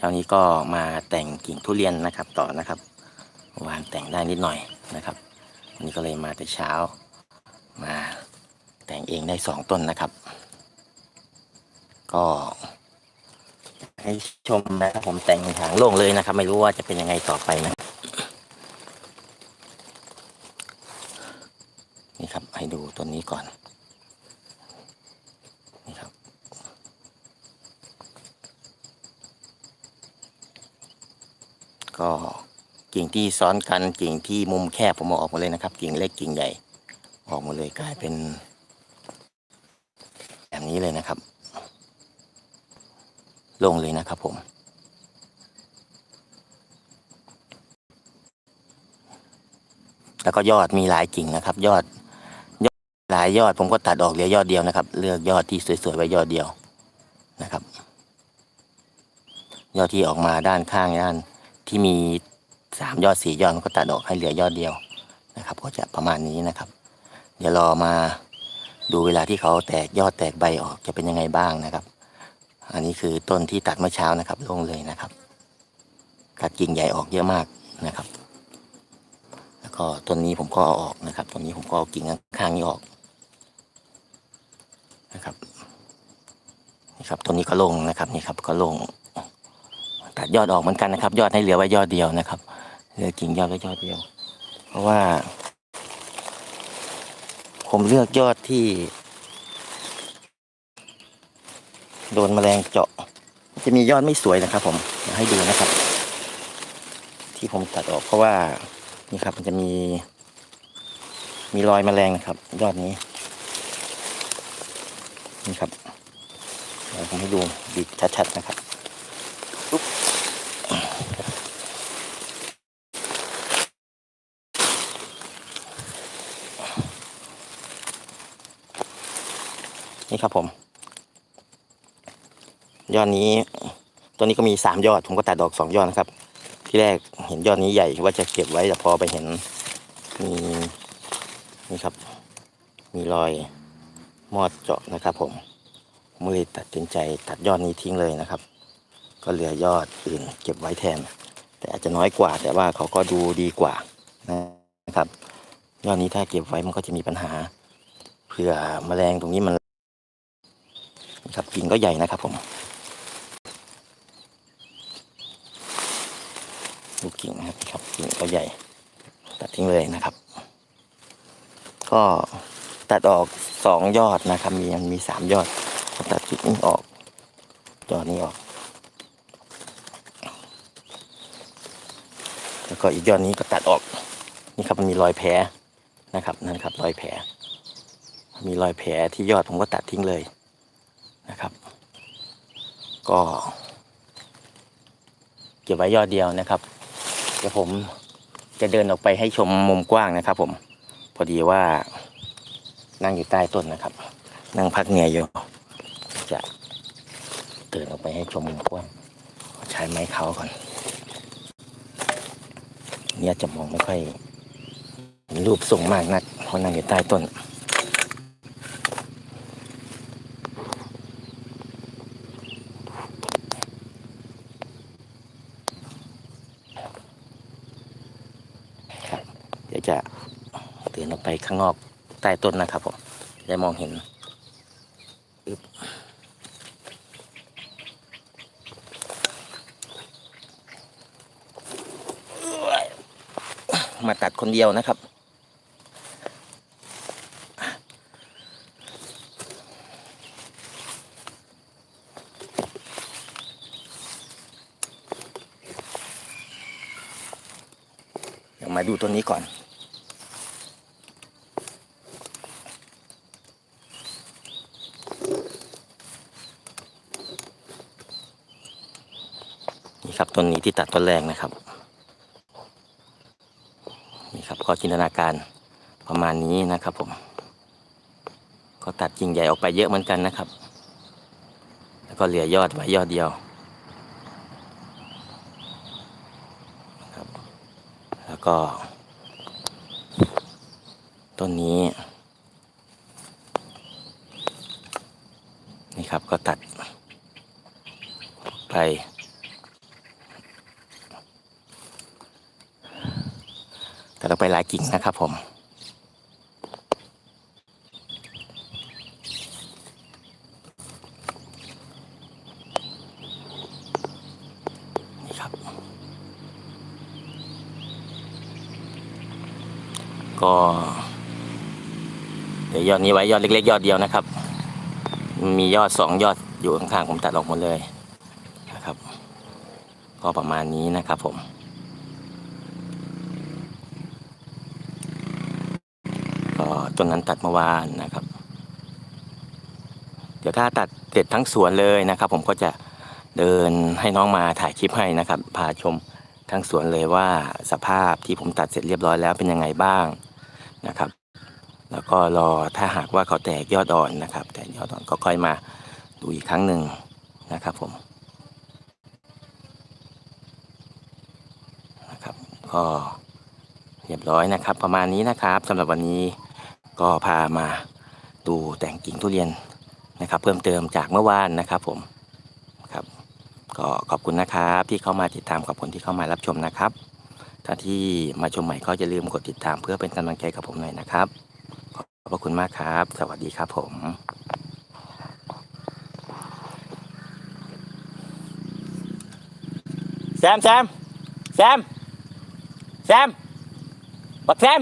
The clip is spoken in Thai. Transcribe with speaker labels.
Speaker 1: เช้านี้ก็มาแต่งกิ่งทุเรียนนะครับต่อนะครับ วางแต่งได้นิดหน่อยนะครับวันนี้ก็เลยมาแต่เช้า มาแต่งเองได้สองต้นนะครับ ก็ให้ชมนะครับผมแต่งทางโล่งเลยนะครับ ไม่รู้ว่าจะเป็นยังไงต่อไปนะนี่ครับให้ดูต้นนี้ก่อนนี่ครับ ก็กิ่งที่ซ้อนกันกิ่งที่มุมแคบผมเอาออกมาเลยนะครับ กิ่งเล็กกิ่งใหญ่ออกมาเลยกลายเป็น แบบนี้เลยนะครับ ลงเลยนะครับผมแล้วก็ยอดมีหลายกิ่งนะครับ ยอดยอดหลายยอดผมก็ตัดออกเหลือยอดเดียวนะครับ เลือกยอดที่สวยๆไว้ยอดเดียวนะครับ ยอดที่ออกมาด้านข้างด้าน ที่มีสามยอดสี่ยอดมันก็ตัดออกให้เหลือยอดเดียวนะครับ ก็จะประมาณนี้นะครับ เดี๋ยวรอมาดูเวลาที่เขาแตกยอดแตกใบออกจะเป็นยังไงบ้างนะครับ อันนี้คือต้นที่ตัดเมื่อเช้านะครับลงเลยนะครับ ตัดกิ่งใหญ่ออกเยอะมากนะครับ แล้วก็ต้นนี้ผมก็เอาออกนะครับต้นนี้ผมก็เอากิ่งข้างนี้ออกนะครับนี่ครับต้นนี้ก็ลงนะครับนี่ครับก็ลง ตัดยอดออกเหมือนกันนะครับ ยอดให้เหลือไว้ยอดเดียวนะครับเหลือกิ่งยอดไว้ยอดเดียว เพราะว่า ผมเลือกยอดที่ โดนแมลงเจาะ จะมียอดไม่สวยนะครับ ผมให้ดูนะครับ ที่ผมตัดออกเพราะว่านี่ครับ มันจะมี มีรอยแมลงนะครับ ยอดนี้นี่ครับผมให้ดูดีชัดๆนะครับ นี่ครับผม ยอดนี้ตัวนี้ก็มีสามยอด ผมก็ตัดดอกสองยอดนะครับ ที่แรกเห็นยอดนี้ใหญ่ว่าจะเก็บไว้แต่พอไปเห็นมีนี่ครับ มีรอยมอดเจาะนะครับ ผมผมเลยตัดสินใจตัดยอดนี้ทิ้งเลยนะครับ ก็เหลือยอดอื่นเก็บไว้แทน แต่อาจจะน้อยกว่า แต่ว่าเขาก็ดูดีกว่านะครับ ยอดนี้ถ้าเก็บไว้มันก็จะมีปัญหาเผื่อแมลงตรงนี้มัน ครับกิ่งก็ใหญ่นะครับผมดูกิ่งนะครับครับกิ่งก็ใหญ่ ตัดทิ้งเลยนะครับ ก็ตัดออกสองยอดนะครับ มีมันมีสามยอดตัดกิ่งนี้ออกยอดนี้ออก แล้วก็อีกยอดนี้ก็ตัดออก นี่ครับมันมีรอยแผลนะครับนั่นครับรอยแผลมีรอยแผลที่ยอดผมก็ตัดทิ้งเลย ก็เก็บไว้ยอดเดียวนะครับ เดี๋ยวผมจะเดินออกไปให้ชมมุมกว้างนะครับ ผม พอดีว่านั่งอยู่ใต้ต้นนะครับ นั่งพักเหนื่อยอยู่ จะเดินออกไปให้ชมมุมกว้างใช้ไม้เขาก่อน เนี่ยจะมองไม่ค่อยรูปทรงมากนักเพราะนั่งอยู่ใต้ต้น เดี๋ยวจะเดินออกไปข้างนอกใต้ต้นนะครับผมได้มองเห็นมาตัดคนเดียวนะครับ เดี๋ยวมาดูตัวนี้ก่อน นี่ครับต้นนี้ที่ตัดต้นแรกนะครับ นี่ครับก็จินตนาการประมาณนี้นะครับผม ก็ตัดกิ่งใหญ่ออกไปเยอะเหมือนกันนะครับ แล้วก็เหลือยอดไว้ยอดเดียวครับแล้วก็ ต้นนี้ นี่ครับก็ตัดไป ตัดออกไปหลายกิ่งนะครับผมนี่ครับก็เดี๋ยวยอดนี้ไว้ยอดเล็ก ๆ ยอดเดียวนะครับ มียอดสองยอดอยู่ข้างๆผมตัดออกหมดเลยนะครับ ก็ประมาณนี้นะครับผม ก็ ต้นนั้นตัดเมื่อวานนะครับ เดี๋ยวถ้าตัดเสร็จทั้งสวนเลยนะครับ ผมก็จะเดินให้น้องมาถ่ายคลิปให้นะครับพาชมทั้งสวนเลยว่าสภาพที่ผมตัดเสร็จเรียบร้อยแล้วเป็นยังไงบ้างนะครับ แล้วก็รอถ้าหากว่าเขาแตกยอดอ่อนนะครับ แตกยอดอ่อนก็ค่อยมาดูอีกครั้งหนึ่งนะครับ ผมนะครับก็เรียบร้อยนะครับ ประมาณนี้นะครับสำหรับวันนี้ ก็พามาดูแต่งกิ่งทุเรียนนะครับ เพิ่มเติมจากเมื่อวานนะครับผมครับ ก็ขอบคุณนะครับที่เข้ามาติดตามขอบคุณที่เข้ามารับชมนะครับ ถ้าที่มาชมใหม่ก็อย่าลืมกดติดตามเพื่อเป็นกำลังใจกับผมหน่อยนะครับ ขอบพระคุณมากครับ สวัสดีครับผมแซมแซมแซมแซมบักแซม